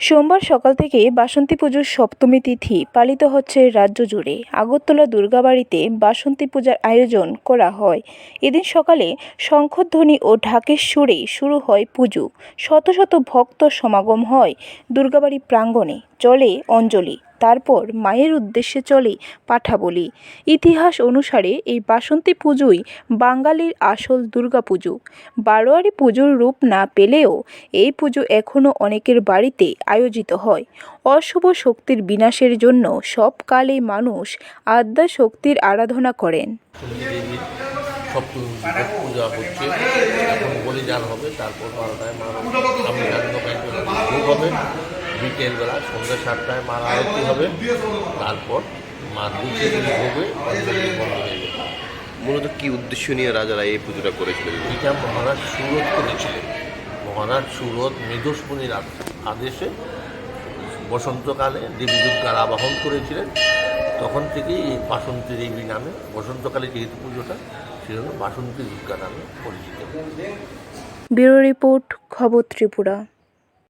সোমবার সকাল থেকে বাসন্তী পুজোর সপ্তমী তিথি পালিত হচ্ছে রাজ্য জুড়ে। আগরতলা দুর্গাবাড়িতে বাসন্তী পূজার আয়োজন করা হয়। এদিন সকালে শঙ্খধ্বনি ও ঢাকের সুরে শুরু হয় পুজো। শত শত ভক্ত সমাগম হয় দুর্গাবাড়ি প্রাঙ্গণে। চলে অঞ্জলি তারপর মায়ের উদ্দেশ্যে চলে পাঠা বলি ইতিহাস অনুসারে এই বাসন্তী পুজোই বাঙালির আসল দুর্গাপুজো বারোয়ারি পুজোর রূপ না পেলেও এই পুজো এখনও অনেকের বাড়িতে আয়োজিত হয় অশুভ শক্তির বিনাশের জন্য সব কালে মানুষ আদ্যা শক্তির আরাধনা করেন পূজা হচ্ছে বিকেলবেলা সন্ধ্যা সাতটায় মার আরতি হবে। তারপর মার দুধে ভোগে অঞ্জলি বন্ধ হয়ে যাবে মূলত কি উদ্দেশ্য নিয়ে রাজারা এই পুজোটা করেছিলেন এটা মহারাজ সুরত করেছিলেন। মহারাজ সুরত মেঘস্মণির আদেশে বসন্তকালে দেবী দুর্গার আবাহন করেছিলেন। তখন থেকেই এই বাসন্তী দেবী নামে বসন্তকালে যেহেতু পুজোটা সেজন্য বাসন্তী দুর্গা নামে পরিচিত। ব্যুরো রিপোর্ট খবর ত্রিপুরা।